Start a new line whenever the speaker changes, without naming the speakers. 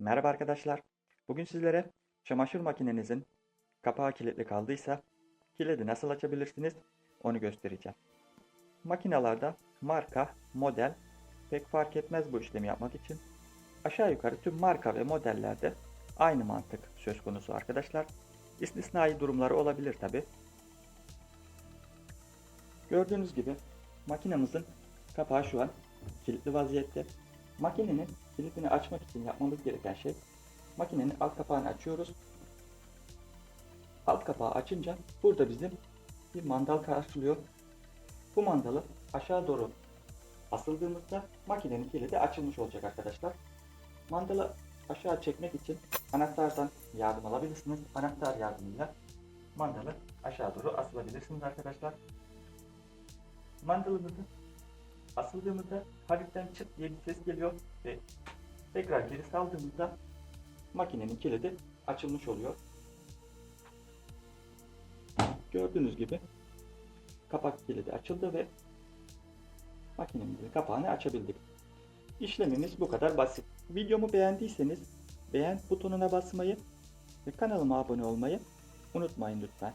Merhaba arkadaşlar. Bugün sizlere çamaşır makinenizin kapağı kilitli kaldıysa kilidi nasıl açabilirsiniz onu göstereceğim. Makinalarda marka, model pek fark etmez bu işlemi yapmak için. Aşağı yukarı tüm marka ve modellerde aynı mantık söz konusu arkadaşlar. İstisnai durumları olabilir tabi. Gördüğünüz gibi makinamızın kapağı şu an kilitli vaziyette. Makinenin kilidini açmak için yapmamız gereken şey makinenin alt kapağını açıyoruz. Alt kapağı açınca burada bizim bir mandal karşılıyor. Bu mandalı aşağı doğru asıldığımızda makinenin kilidi açılmış olacak arkadaşlar. Mandalı aşağı çekmek için anahtardan yardım alabilirsiniz. Anahtar yardımıyla mandalı aşağı doğru asılabilirsiniz arkadaşlar. Mandalımızı asıldığımızda hafiften çıt diye bir ses geliyor ve tekrar geri saldığımızda makinenin kilidi açılmış oluyor. Gördüğünüz gibi kapak kilidi açıldı ve makinemizin kapağını açabildik. İşlemimiz bu kadar basit. Videomu beğendiyseniz beğen butonuna basmayı ve kanalıma abone olmayı unutmayın lütfen.